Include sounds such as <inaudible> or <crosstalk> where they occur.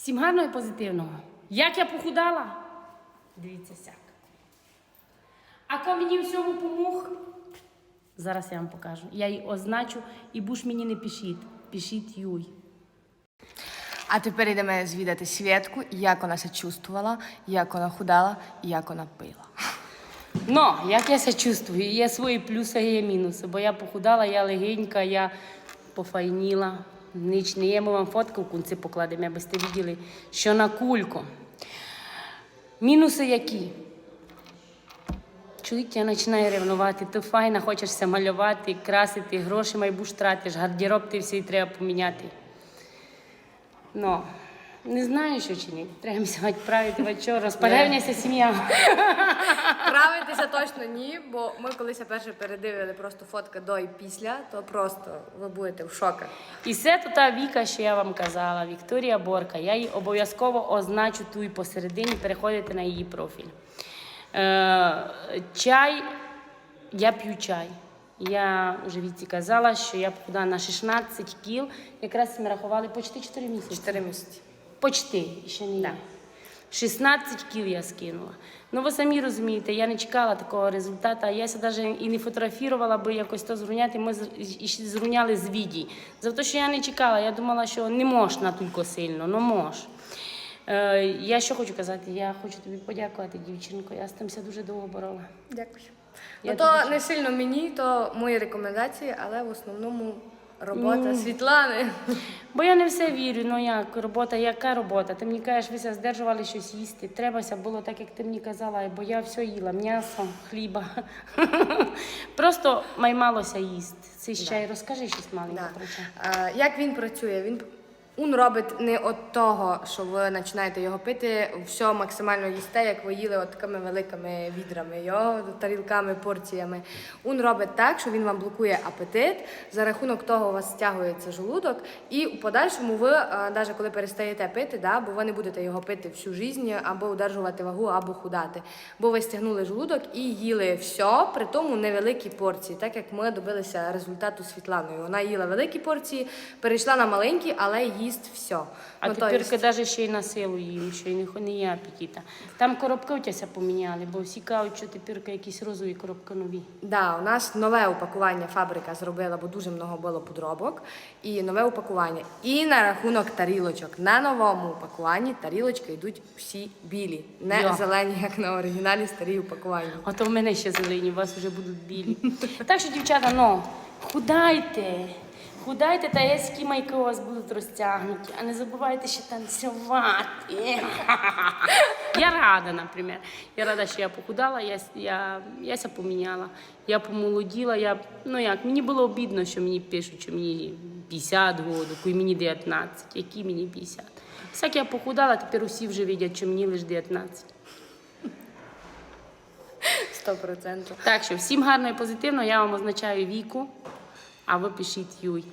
Всім гарного і позитивного. Як я похудала? Дивіться сяк. А хто мені в цьому помог? Зараз я вам покажу. Я її означу і буш мені не пишіть. Пишіть Юй. А тепер йдемо звідати Свєтку, як вона себе чувствувала, як вона худала і як вона пила. Ну, як я себе чувствую? Є свої плюси, є мінуси. Бо я похудала, я легенька, я пофайніла. Ніч не є, ми вам фотку в кінці покладемо, аби сте бачили, що на кульку. Мінуси які? Чоловік тебе починає ревнувати, ти файна, хочешся малювати, красити, гроші майбуш тратиш, гардероб ти всі треба поміняти. Ну, не знаю, що чинити. Треба сьогодні правити, ви що, сім'я. Правитися точно ні, бо ми колись перше передивили просто фотка до і після, то просто ви будете в шоках. І це то та Віка, що я вам казала, Вікторія Борка. Я її обов'язково означу ту і посередині, переходите на її профіль. Е, чай, я п'ю чай. Я вже Віці казала, що я похудала на 16 кіл. Якраз ми рахували почти 4 місяці. Чотири місяці. Почти, ще не Да. 16 кіл я скинула. Ну ви самі розумієте, я не чекала такого результату. Я навіть і не фотографувала, би якось то зруняти. Ми з- і зруняли з віді. За те, що я не чекала, я думала, що не можна тільки сильно, ну мож. Е, я що хочу казати, я хочу тобі подякувати, дівчинко. Я з тим ся дуже довго борола. Дякую. Я ну то не сильно мені, то мої рекомендації, але в основному робота Світлани. Бо я не все вірю. Ну як робота, яка робота? Ти мені кажеш, ви все здержували щось їсти. Требася було так, як ти мені казала, бо я все їла, м'ясо, хліба. <laughs> Просто маймалося їсти. Це ще й розкажи щось маленьке про це. Як він працює? Він він робить не от того, що ви починаєте його пити, все максимально їсте, як ви їли от такими великими відрами, його тарілками, порціями. Він робить так, що він вам блокує апетит. За рахунок того у вас стягується желудок, і у подальшому ви, навіть коли перестаєте пити, да, бо ви не будете його пити всю життя, або удержувати вагу, або худати. Бо ви стягнули желудок і їли все, при тому невеликі порції, так як ми добилися результату Світланою. Вона їла великі порції, перейшла на маленькі, але їсть все. А Ну, тепер навіть ще й на силу їм, що й не, не є апетита. Там коробки у тебе поміняли, бо всі кажуть, що тепер якісь розові коробки нові. Да, у нас нове упакування фабрика зробила, бо дуже много було подробок. І нове упакування. І на рахунок тарілочок. На новому упакуванні тарілочки йдуть всі білі, не Йо. зелені, як на оригіналі старі упакування. А то в мене ще зелені, у вас вже будуть білі. Так що, дівчата, ну, худайте. Худайте та яські майки у вас будуть розтягнуті, а не забувайте ще танцювати. Я рада, наприклад. Я рада, що я похудала, я, я, я ся поміняла, я помолоділа. Я, ну як, мені було обідно, що мені пишуть, що мені 50 років, і мені 19. Які мені 50? Всяк я похудала, тепер усі вже видять, що мені лише 19. Сто процентів. Так що всім гарно і позитивно. Я вам означаю віку, а ви пишіть Юй.